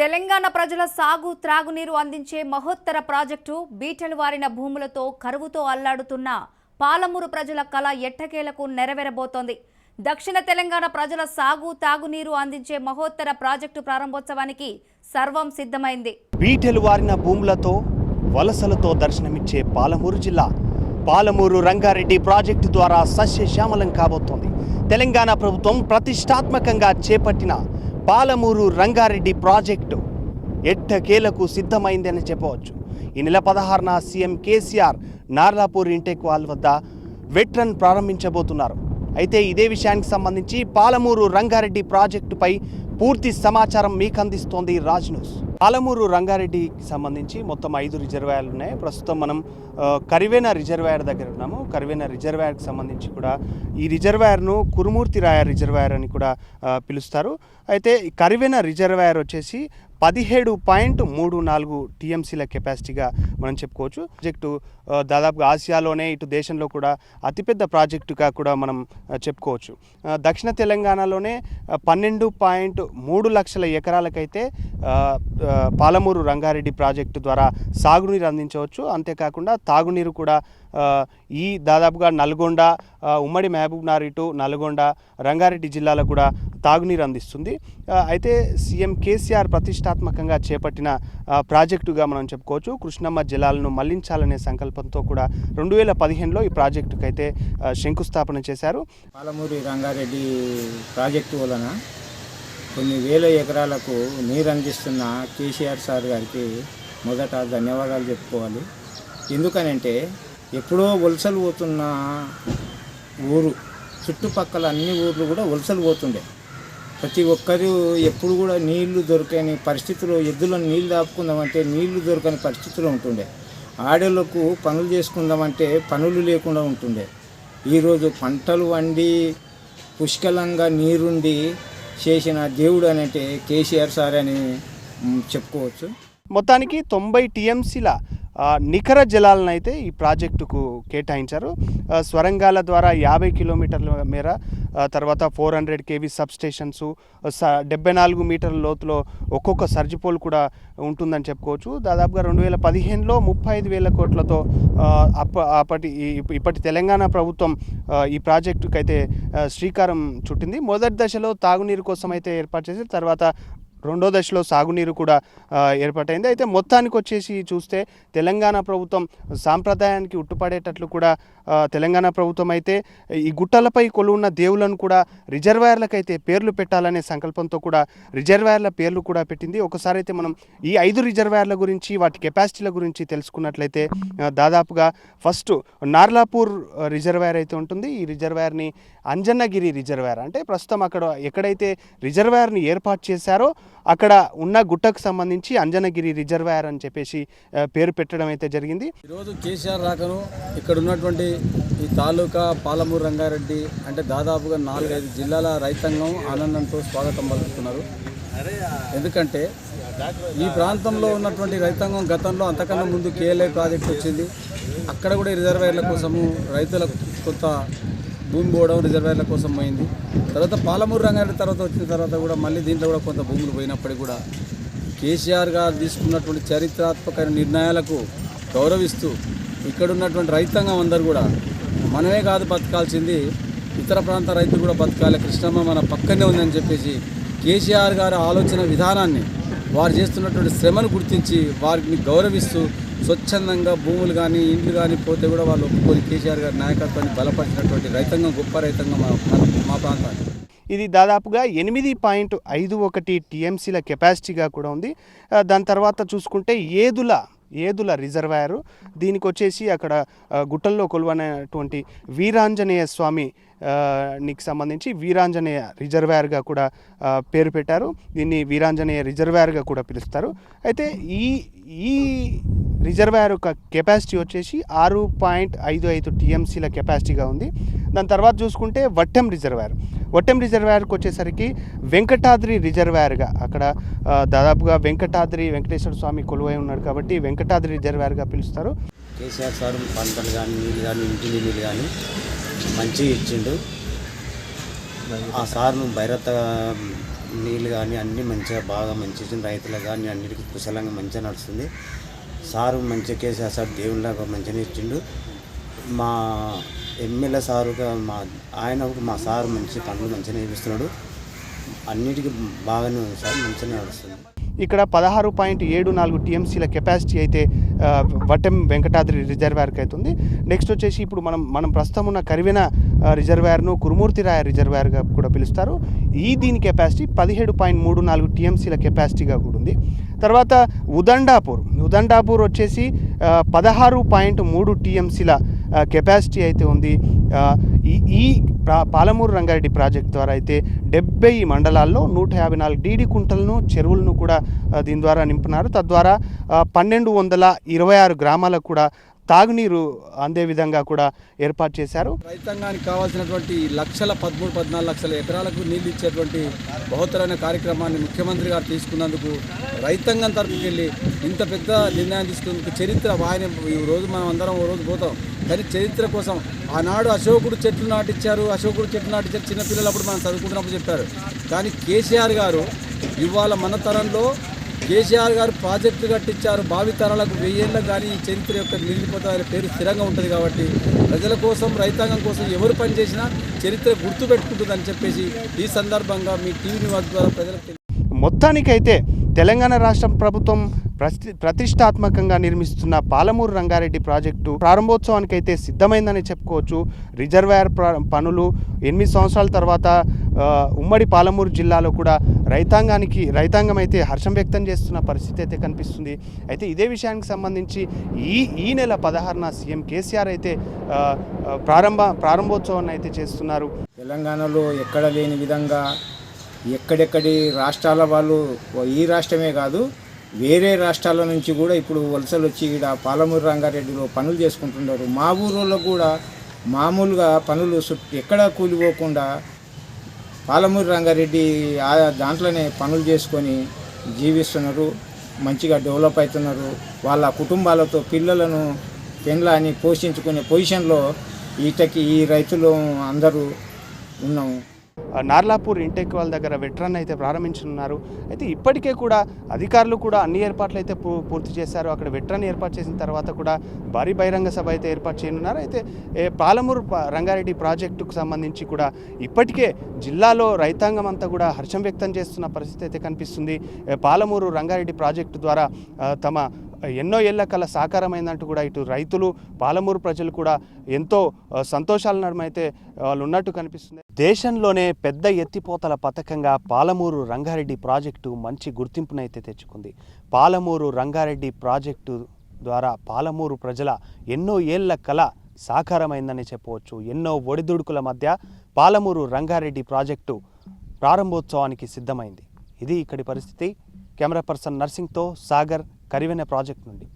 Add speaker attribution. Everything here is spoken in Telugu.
Speaker 1: తెలంగాణ ప్రజల సాగు త్రాగునీరు అందించే మహోత్తర ప్రాజెక్టు బీటలు వారిన భూములతో కరువుతో అల్లాడుతున్న పాలమూరు ప్రజల కళ ఎట్టకేలకు నెరవేరబోతోంది. దక్షిణ తెలంగాణ ప్రజల సాగు తాగునీరు అందించే మహోత్తర ప్రాజెక్టు ప్రారంభోత్సవానికి సర్వం సిద్ధమైంది.
Speaker 2: బీటెలు వారిన భూములతో వలసలతో దర్శనమిచ్చే పాలమూరు జిల్లా పాలమూరు రంగారెడ్డి ప్రాజెక్టు ద్వారా సస్యశ్యామలం కాబోతోంది. తెలంగాణ ప్రభుత్వం ప్రతిష్టాత్మకంగా చేపట్టిన పాలమూరు రంగారెడ్డి ప్రాజెక్టు ఎట్టకేలకు సిద్ధమైందని చెప్పవచ్చు. ఈ నెల పదహారున CM KCR Narlapur intake well వద్ద వెట్రన్ ప్రారంభించబోతున్నారు. అయితే ఇదే విషయానికి సంబంధించి పాలమూరు రంగారెడ్డి ప్రాజెక్టుపై పూర్తి సమాచారం మీకు అందిస్తోంది రాజ్ న్యూస్. పాలమూరు రంగారెడ్డికి సంబంధించి మొత్తం ఐదు రిజర్వాయర్లు ఉన్నాయి. ప్రస్తుతం మనం కరివేన రిజర్వాయర్ దగ్గర ఉన్నాము. కరివేన రిజర్వాయర్కి సంబంధించి కూడా ఈ రిజర్వాయర్ను కురుమూర్తి రాయ రిజర్వాయర్ అని కూడా పిలుస్తారు. అయితే కరివేన రిజర్వాయర్ వచ్చేసి పదిహేడు పాయింట్ మూడు నాలుగు టీఎంసీల కెపాసిటీగా మనం చెప్పుకోవచ్చు. ప్రాజెక్టు దాదాపుగా ఆసియాలోనే ఇటు దేశంలో కూడా అతిపెద్ద ప్రాజెక్టుగా కూడా మనం చెప్పుకోవచ్చు. దక్షిణ తెలంగాణలోనే పన్నెండు పాయింట్ మూడు లక్షల ఎకరాలకైతే పాలమూరు రంగారెడ్డి ప్రాజెక్టు ద్వారా సాగునీరు అందించవచ్చు. అంతేకాకుండా తాగునీరు కూడా ఈ దాదాపుగా నల్గొండ ఉమ్మడి మహబూబ్నగర్ ఇటు నల్గొండ రంగారెడ్డి జిల్లాలకు కూడా తాగునీరు అందిస్తుంది. అయితే సీఎం కేసీఆర్ ప్రతిష్టాత్మకంగా చేపట్టిన ప్రాజెక్టుగా మనం చెప్పుకోవచ్చు. కృష్ణమ్మ జలాలను మళ్ళించాలనే సంకల్పంతో కూడా రెండు వేల పదిహేనులో ఈ ప్రాజెక్టుకు అయితే శంకుస్థాపన చేశారు.
Speaker 3: పాలమూరి రంగారెడ్డి ప్రాజెక్టు వలన కొన్ని వేల ఎకరాలకు నీరు అందిస్తున్న కేసీఆర్ సార్ గారికి మొదట ధన్యవాదాలు చెప్పుకోవాలి. ఎందుకనంటే ఎప్పుడో వలసలు పోతున్న ఊరు చుట్టుపక్కల అన్ని ఊర్లు కూడా వలసలు పోతుండే. ప్రతి ఒక్కరు ఎప్పుడు కూడా నీళ్ళు దొరకని పరిస్థితిలో ఎద్దులను నీళ్ళు దాపుకుందామంటే నీళ్ళు దొరకని పరిస్థితిలో ఉంటుండే. ఆడోళ్ళకు పనులు చేసుకుందామంటే పనులు లేకుండా ఉంటుండే. ఈరోజు పంటలు వండి పుష్కలంగా నీరుండి చేసిన దేవుడు అనంటే కేసీఆర్ సార్ అని చెప్పుకోవచ్చు.
Speaker 2: మొత్తానికి తొంభై టీఎంసీల నికర జలాలను అయితే ఈ ప్రాజెక్టుకు కేటాయించారు. స్వరంగాల ద్వారా యాభై కిలోమీటర్ల మేర తర్వాత four hundred KV substations డెబ్బై నాలుగు మీటర్ల లోతులో ఒక్కొక్క సర్జిపోల్ కూడా ఉంటుందని చెప్పుకోవచ్చు. దాదాపుగా రెండు వేల పదిహేనులో ముప్పై ఐదు వేల కోట్లతో అప్ప అప్పటి ఇప్పటి తెలంగాణ ప్రభుత్వం ఈ ప్రాజెక్టుకైతే శ్రీకారం చుట్టింది. మొదటి దశలో తాగునీరు కోసం అయితే ఏర్పాటు చేసి తర్వాత రెండో దశలో సాగునీరు కూడా ఏర్పాటైంది. అయితే మొత్తానికి వచ్చేసి చూస్తే తెలంగాణ ప్రభుత్వం సాంప్రదాయానికి ఉట్టుపడేటట్లు కూడా తెలంగాణ ప్రభుత్వం అయితే ఈ గుట్టలపై కొలువున్న దేవులను కూడా రిజర్వాయర్లకైతే పేర్లు పెట్టాలనే సంకల్పంతో కూడా రిజర్వాయర్ల పేర్లు కూడా పెట్టింది. ఒకసారి అయితే మనం ఈ ఐదు రిజర్వాయర్ల గురించి వాటి కెపాసిటీల గురించి తెలుసుకున్నట్లయితే దాదాపుగా ఫస్ట్ నార్లాపూర్ రిజర్వాయర్ అయితే ఉంటుంది. ఈ రిజర్వాయర్ని అంజన్నగిరి రిజర్వాయర్ అంటే ప్రస్తుతం అక్కడ ఎక్కడైతే రిజర్వాయర్ని ఏర్పాటు చేశారో అక్కడ ఉన్న గుట్టకు సంబంధించి అంజనగిరి రిజర్వాయర్ అని చెప్పేసి పేరు పెట్టడం అయితే జరిగింది.
Speaker 4: ఈరోజు కేసీఆర్ రాకను ఇక్కడ ఉన్నటువంటి ఈ తాలూకా పాలమూరు రంగారెడ్డి అంటే దాదాపుగా నాలుగైదు జిల్లాల రైతాంగం ఆనందంతో స్వాగతం పలుకుతున్నారు. ఎందుకంటే ఈ ప్రాంతంలో ఉన్నటువంటి రైతాంగం గతంలో అంతకన్నా ముందు కేఎల్ఐ ప్రాజెక్ట్ వచ్చింది. అక్కడ కూడా రిజర్వాయర్ల కోసము రైతులకు కొంత భూమి పోవడం రిజర్వాయర్ల కోసం పోయింది. తర్వాత పాలమూరు రంగారెడ్డి తర్వాత వచ్చిన తర్వాత కూడా మళ్ళీ దీంట్లో కూడా కొంత భూములు పోయినప్పటికీ కూడా కేసీఆర్ గారు తీసుకున్నటువంటి చరిత్రాత్మక నిర్ణయాలకు గౌరవిస్తూ ఇక్కడ ఉన్నటువంటి రైతాంగం అందరూ కూడా మనమే కాదు బతకాల్సింది. ఇతర ప్రాంత రైతులు కూడా బతకాలి. కృష్ణమ్మ మన పక్కనే ఉందని చెప్పేసి కేసీఆర్ గారి ఆలోచన విధానాన్ని వారు చేస్తున్నటువంటి శ్రమను గుర్తించి వారిని గౌరవిస్తూ స్వచ్ఛందంగా భూములు కానీ ఇండ్లు కానీ పోతే కూడా వాళ్ళు ఒప్పుకొని కేసీఆర్ గారి నాయకత్వాన్ని బలపరిచినటువంటి రైతాంగం గొప్ప రైతాంగం మా ప్రాంతానికి.
Speaker 2: ఇది దాదాపుగా ఎనిమిది పాయింట్ ఐదు ఒకటి టీఎంసీల కెపాసిటీగా కూడా ఉంది. దాని తర్వాత చూసుకుంటే ఏదుల ఏదుల రిజర్వాయరు దీనికి వచ్చేసి అక్కడ గుట్టల్లో కొలువైనటువంటి వీరాంజనేయ స్వామి నీకు సంబంధించి వీరాంజనేయ రిజర్వాయర్గా కూడా పేరు పెట్టారు. దీన్ని వీరాంజనేయ రిజర్వాయర్గా కూడా పిలుస్తారు. అయితే ఈ ఈ రిజర్వాయర్ యొక్క కెపాసిటీ వచ్చేసి ఆరు పాయింట్ ఐదు ఐదు టీఎంసీల కెపాసిటీగా ఉంది. దాని తర్వాత చూసుకుంటే వట్టెం రిజర్వాయర్. వట్టెం రిజర్వాయర్కి వచ్చేసరికి వెంకటాద్రి రిజర్వాయర్గా అక్కడ దాదాపుగా వెంకటాద్రి వెంకటేశ్వర స్వామి కొలువై ఉన్నాడు కాబట్టి వెంకటాద్రి రిజర్వాయర్గా పిలుస్తారు.
Speaker 5: కేసీఆర్ సార్ పంటలు కానీ నీళ్ళు కానీ ఇంటి నీళ్ళు కానీ మంచిగా ఇచ్చిండు. ఆ సార్ను భైరత నీళ్ళు కానీ అన్నీ మంచిగా బాగా మంచి రైతులకు కానీ అన్నిటికీ కుశలంగా మంచిగా నడుస్తుంది. సారు మంచి కేసీఆర్ సార్ దేవుళ్ళగా మంచిగా ఇచ్చిండు. మా ఎమ్మెల్యే సారుగా మా ఆయన మా సారు మంచి పనులు మంచిగా నేర్పిస్తున్నాడు అన్నిటికీ బాగానే ఉంది సార్ మంచిగా నడుస్తుంది.
Speaker 2: ఇక్కడ పదహారు పాయింట్ ఏడు నాలుగు టీఎంసీల కెపాసిటీ అయితే వటం వెంకటాద్రి రిజర్వాయర్కి అవుతుంది. నెక్స్ట్ వచ్చేసి ఇప్పుడు మనం మనం ప్రస్తుతం ఉన్న కరివెన రిజర్వేర్ను రిజర్వాయర్ను కురుమూర్తిరాయ రిజర్వాయర్గా కూడా పిలుస్తారు. ఈ దీని కెపాసిటీ పదిహేడు పాయింట్ మూడు నాలుగు టీఎంసీల కెపాసిటీగా కూడా ఉంది. తర్వాత ఉదండాపూర్. ఉదండాపూర్ వచ్చేసి పదహారు పాయింట్ మూడు టీఎంసీల కెపాసిటీ అయితే ఉంది. ఈ ఈ పాలమూరు రంగారెడ్డి ప్రాజెక్ట్ ద్వారా అయితే డెబ్బై మండలాల్లో నూట యాభై నాలుగు డీడీ కుంటలను చెరువులను కూడా దీని ద్వారా నింపున్నారు తద్వారా పన్నెండు వందల ఇరవై ఆరు గ్రామాలకు కూడా తాగునీరు అందే విధంగా కూడా ఏర్పాటు చేశారు.
Speaker 4: రైతాంగానికి కావాల్సినటువంటి లక్షల పదమూడు పద్నాలుగు లక్షల ఎకరాలకు నీళ్ళు ఇచ్చేటువంటి బహుతరైన కార్యక్రమాన్ని ముఖ్యమంత్రి గారు తీసుకున్నందుకు రైతాంగం తరఫుకి వెళ్ళి ఇంత పెద్ద నిర్ణయం తీసుకున్నందుకు చరిత్ర ఆయన ఈ రోజు మనం అందరం ఓ రోజు పోతాం. కానీ చరిత్ర కోసం ఆనాడు అశోకుడు చెట్లు నాటిచ్చారు అశోకుడు చెట్లు నాటించారు చిన్నపిల్లలు అప్పుడు మనం చదువుకుంటున్నప్పుడు చెప్పారు. కానీ కేసీఆర్ గారు ఇవాళ మన తరంలో కేసీఆర్ గారు ప్రాజెక్టు కట్టించారు. భావితరాలకు వెయ్యేళ్ళ వెయ్యేళ్ళకు కానీ ఈ చరిత్ర యొక్క నిలిచిపోతారని పేరు స్థిరంగా ఉంటుంది కాబట్టి ప్రజల కోసం రైతాంగం కోసం ఎవరు పనిచేసినా చరిత్ర గుర్తుపెట్టుకుంటుందని చెప్పేసి ఈ సందర్భంగా మీ టీవీ న్యూస్ ద్వారా ప్రజలకు
Speaker 2: మొత్తానికైతే తెలంగాణ రాష్ట్ర ప్రభుత్వం ప్రతి ప్రతిష్టాత్మకంగా నిర్మిస్తున్న పాలమూరు రంగారెడ్డి ప్రాజెక్టు ప్రారంభోత్సవానికైతే సిద్ధమైందని చెప్పుకోవచ్చు. రిజర్వాయర్ పనులు ఎనిమిది సంవత్సరాల తర్వాత ఉమ్మడి పాలమూరు జిల్లాలో కూడా రైతాంగానికి రైతాంగం అయితే హర్షం వ్యక్తం చేస్తున్న పరిస్థితి అయితే కనిపిస్తుంది. అయితే ఇదే విషయానికి సంబంధించి ఈ ఈ నెల పదహారున సీఎం కేసీఆర్ అయితే ప్రారంభ ప్రారంభోత్సవాన్ని అయితే చేస్తున్నారు.
Speaker 3: తెలంగాణలో ఎక్కడ లేని విధంగా ఎక్కడెక్కడి రాష్ట్రాల వాళ్ళు ఈ రాష్ట్రమే కాదు వేరే రాష్ట్రాల నుంచి కూడా ఇప్పుడు వలసలు వచ్చి ఇక్కడ పాలమూరు రంగారెడ్డిలో పనులు చేసుకుంటున్నారు. మా ఊళ్ళో కూడా మామూలుగా పనులు ఎక్కడ కూలిపోకుండా పాలమూరు రంగారెడ్డి ఆ దాంట్లోనే పనులు చేసుకొని జీవిస్తున్నారు. మంచిగా డెవలప్ అవుతున్నారు. వాళ్ళ కుటుంబాలతో పిల్లలను పెండ్లని పోషించుకునే పొజిషన్లో ఈటకి ఈ రైతులు అందరూ ఉన్నాము.
Speaker 2: నార్లాపూర్ ఇంటెక్ వాళ్ళ దగ్గర వెట్రన్ అయితే ప్రారంభించనున్నారు. అయితే ఇప్పటికే కూడా అధికారులు కూడా అన్ని ఏర్పాట్లు అయితే పూ- పూర్తి చేశారు. అక్కడ వెట్రన్ ఏర్పాటు చేసిన తర్వాత కూడా భారీ బహిరంగ సభ అయితే ఏర్పాటు చేయనున్నారు. అయితే పాలమూరు రంగారెడ్డి ప్రాజెక్టుకు సంబంధించి కూడా ఇప్పటికే జిల్లాలో రైతాంగం అంతా కూడా హర్షం వ్యక్తం చేస్తున్న పరిస్థితి అయితే కనిపిస్తుంది. పాలమూరు రంగారెడ్డి ప్రాజెక్టు ద్వారా తమ ఎన్నో ఏళ్ళ కల సాకారమైందంటూ కూడా ఇటు రైతులు పాలమూరు ప్రజలు కూడా ఎంతో సంతోషాల నడమైతే వాళ్ళు ఉన్నట్టు కనిపిస్తుంది. దేశంలోనే పెద్ద ఎత్తిపోతల పథకంగా పాలమూరు రంగారెడ్డి ప్రాజెక్టు మంచి గుర్తింపునైతే తెచ్చుకుంది. పాలమూరు రంగారెడ్డి ప్రాజెక్టు ద్వారా పాలమూరు ప్రజల ఎన్నో ఏళ్ళ కల సాకారమైందని చెప్పవచ్చు. ఎన్నో ఒడిదుడుకుల మధ్య పాలమూరు రంగారెడ్డి ప్రాజెక్టు ప్రారంభోత్సవానికి సిద్ధమైంది. ఇది ఇక్కడి పరిస్థితి. కెమెరా పర్సన్ నర్సింగ్తో సాగర్ కరివెన ప్రాజెక్ట్ నుండి.